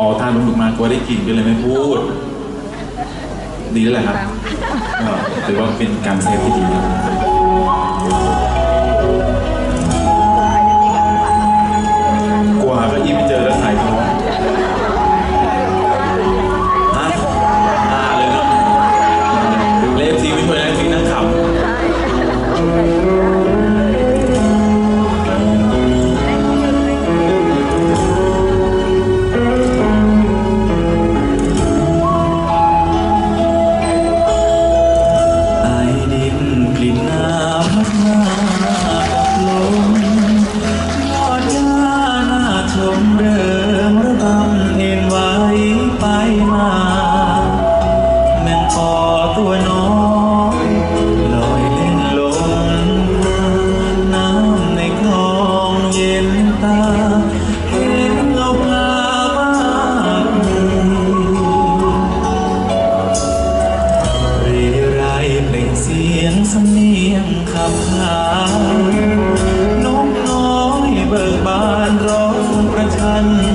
อ๋อทานปลมึกมากลัวได้กลิ่นก็เลยไม่พูด ดีแล้วแหละครับหรือว่าเป็นการเซฟที่ดี น้องน้อยเบิกบานร้องประชัน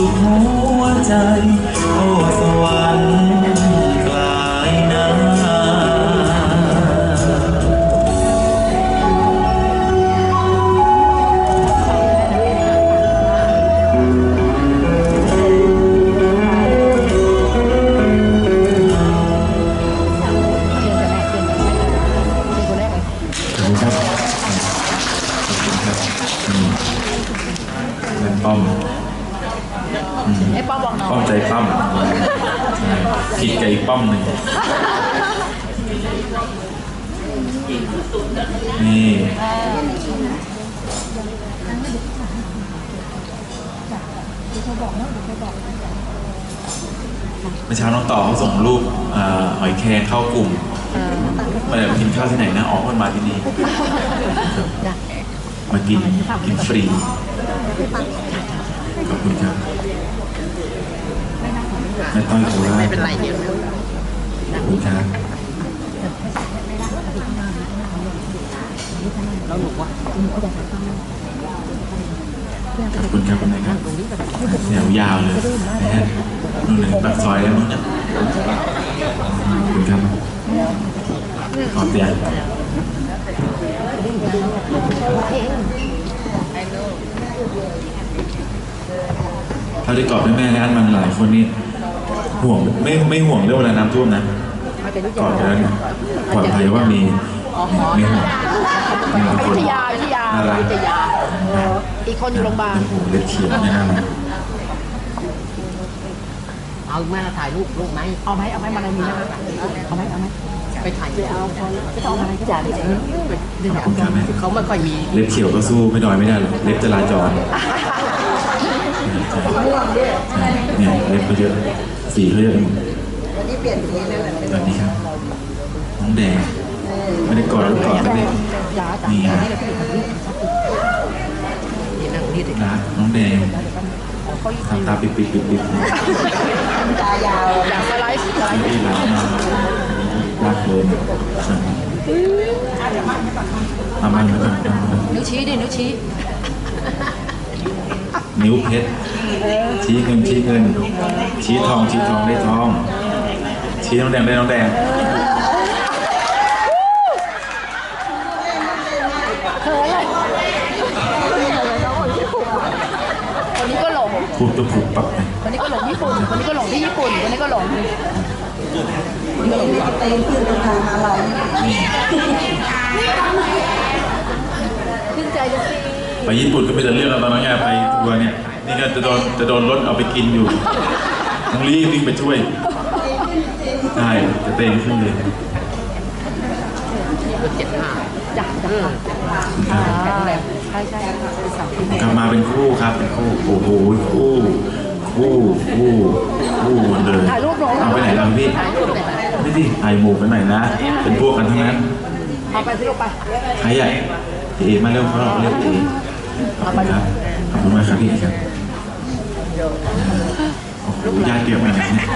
สุขหัวใจ โอ้สวรรค์ นี่ เมื่อเช้าน้องต่อเขาส่งรูปอหอยแครงเข้ากลุ่มมาแบบกินข้าวที่ไหนนะอ๋อมันมาที่นี่มากินกินฟรี ขอบคุณครับไม่ต้องกลัวไม่เป็โคราชขอบคุณครับ แล้วหนูว่าขอบคุณครับคุณนายครับแถวยาวเลยนะฮะนู่นเลยปากซอยแล้วนู่นขอบคุณครับขอบใจยท่าที่กอดแม่และอันมันหลายคนนี่ห่วงไม่ไม่ห่วงเรื่องเวลาน้ำท่วมนะกอดกันปลอดภัยว่ามี อ๋อหมออยุธยาอยุธยาอยุธยาอีกคนอยู่โรงพยาบาลเล็บเขียวแนะนำเอาแม่ถ่ายรูปรูปไหมเอาไหมเอาไหมมาในนี้นะคะเอาไหมเอาไหมไปถ่ายเอาไม่ต้องเอาอะไรจ่ายเลยเอาเขาไม่ค่อยมีเล็บเขียวก็สู้ไม่ดอยไม่ได้หรอกเล็บจราจรเนี่ยเล็บก็เยอะสีเขาเยอะไปหมดสวัสดีครับน้องแดง กอดกอดเลยนี่ฮะนี่นั่งนี่ดิรักน้องแดงทำตาปิดปิดปิดปิดอยากสไลด์สไลด์ม่ได้รักมารักเลยเอามันแล้วกันเอามันนิ้วชี้ดินิ้วชี้นิ้วเพชร ชี้เงินชี้เงิน ชี้ทองชี้ทองได้ทอง ชี้น้องแดงได้น้องแดง คนนี้ก็หลง พูดก็ผูกปักไปคนนี้ก็หลงญี่ปุ่นคนนี้ก็หลงที่ญี่ปุ่นคนนี้ก็หลงขึ้นใจจะสิไปญี่ปุ่นก็เป็นแต่เรื่องแล้วตอนนั้นไงไปทัวร์เนี่ยนี่ก็จะโดนจะโดนรถเอาไปกินอยู่ต้องรีบวิ่งไปช่วยใช่จะเต้นขึ้นเลยเจ็ดห้าจ้ะจ้ะอ่า ใช่ใช่เป็นสาวที่กลับมาเป็นคู่ครับเป็นคู่โอ้โหคู่คู่คู่คู่หมดเลยถ่ายรูปหนูเอาไปไหนล่ะพี่ถ่ายรูปเลยนี่สิถ่ายหมู่กันหน่อยนะ เป็นพวกกันทั้งนั้นเอาไปสิลูกไปใครใหญ่พี่เอมาเร็วเขาเราเรียกพี่เอขอบคุณครับขอบคุณมากครับพี่เอครับโอ้โหญาติเยอะมากนะเนี่ย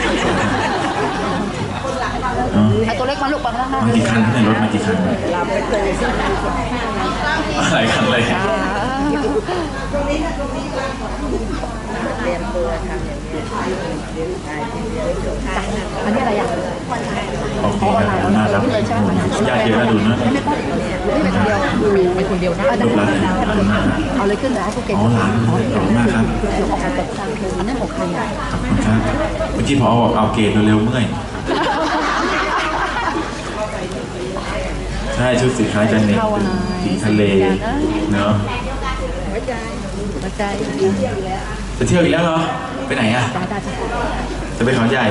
เนาะไอตัวเล็กมาลูกไปข้างหน้ามากี่คันเนี่ยรถมากี่คัน หลายคันเลยอันนี้อะไรอะโอเคครับขอบคุณมากครับญาติเยอะนะดูนะนี่เป็นคนเดียวไปคนเดียวนะรูปลักษณ์ขอบคุณมากครับเอาเลยขึ้นเลยให้พวกเก่งอ๋อหลานขอบคุณมากครับเดี๋ยวออกมาจากทางอันนั้นของใครอะขอบคุณครับเมื่อกี้พอบอกเอาเกรดเร็วๆเมื่อย ช่ชุดสีคล้ายจันเน็ตสีทะเลเนาะหัวใจจะเที่ยวอีกแล้วเหรอไปไหนอะจ้าจ้าจ้าจะไปเขาใหญ่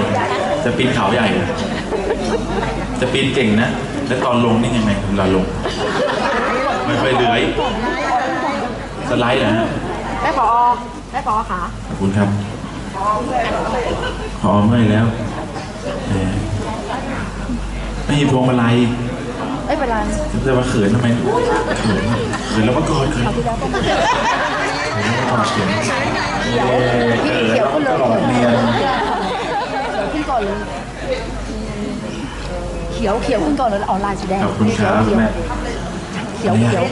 จะปีนเขาใหญ่เหรอจะปีนเก่งนะ แล้วตอนลงนี่ยังไงเวลาลงไม่ค่อยเลื้อยสไลด์เหรอฮะแม่ผอแม่ผอขาขอบคุณครับพอเมื่อยแล้วแหมไม่มีพวงมาลัย ไม่เป็นไรจะมาเขินทำไมเขินเขินแล้วมากอดเขินที่แล้วก็มาเขินแล้วมากอดเขินเออเขินแล้วก็กอดเนียนขึ้นก่อนเลยเขียวเขียวขึ้นก่อนเลยแล้วเอาลายสีแดงขอบคุณครับเขียวแม่เขียวเขียว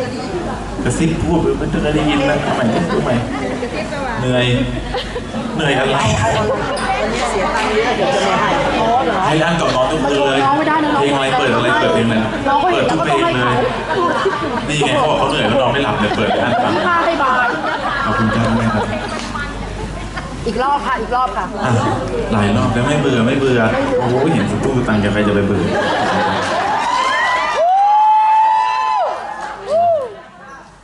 กระซิบพูดมันจะได้ยินนะทำไมทำไมเหนื่อย เหนื่อยอะไรอ๋อเหรอให้ร่างกับน้องทุกคืนเลยน้องไม่ได้นะน้องเพลงอะไรเปิดอะไรเปิดเพลงอะไรน้องก็เปิเห็ดนทุกเพลงเลยนี่ไงเขาบอกเขาเหนื่อยแล้วนอนไม่หลับเลยเปิดให้อ่านฟังค่าให้บายขอบคุณครับแม่ครับอีกรอบค่ะอีกรอบค่ะอะหลายรอบแล้วไม่เบื่อไม่เบื่อโอ้โหเห็นสตู้สตังค์จะใครจะไปเบื่อ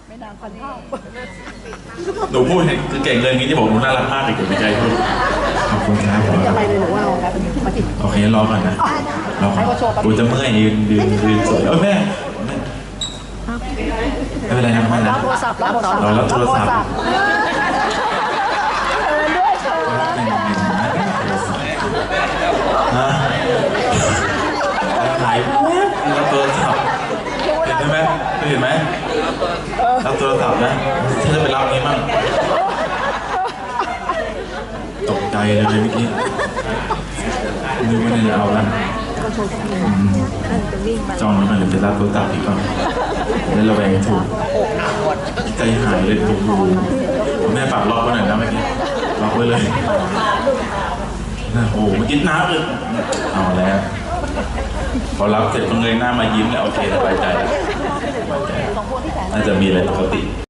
ไม่นานพันเท่า ห นูพูดเห็นคือเก่งเลยอย่างนี้ที่บอกหนูน่ารักมากเลยเก็บในใจพูดขอบคุณครับจะไปเลยหนูว่าเราแบบนี้มาติดโอเครอก่อนนะรอก่อนให้เขาโชว์แป๊บกูจะเมื่อยยืนยืนยืนสวยเอ้ยแม่แม่ไม่เป็นไรนะแม่นะรับโทรศัพท์รับโทรศัพท์เรารับโทรศัพท์เชิญด้วยเชิญฮะหายรับโทรศัพท์เห็นไหมเห็นไหมรับโทรศัพท์นะฉันจะไปรับนี้มั่งตกใจ เลยเมื่อกี้นึกว่าจะเอาแล้วจองแล้วมันเดี๋ยวจะรับโทรศัพท์อีกก่อนแล้วระแวงถูกใจหายเลยโอ้โหแม่ฝากล็อกไว้หน่อยนะเมื่อกี้ล็อกไว้เลยโอ้โหเมื่อกี้น้ำเลยเอาแล้วพอรับเสร็จต้องเลยหน้ามายิ้มแล้วโอเคสบายใจแล้วสบายใจน่าจะมีอะไรปกติ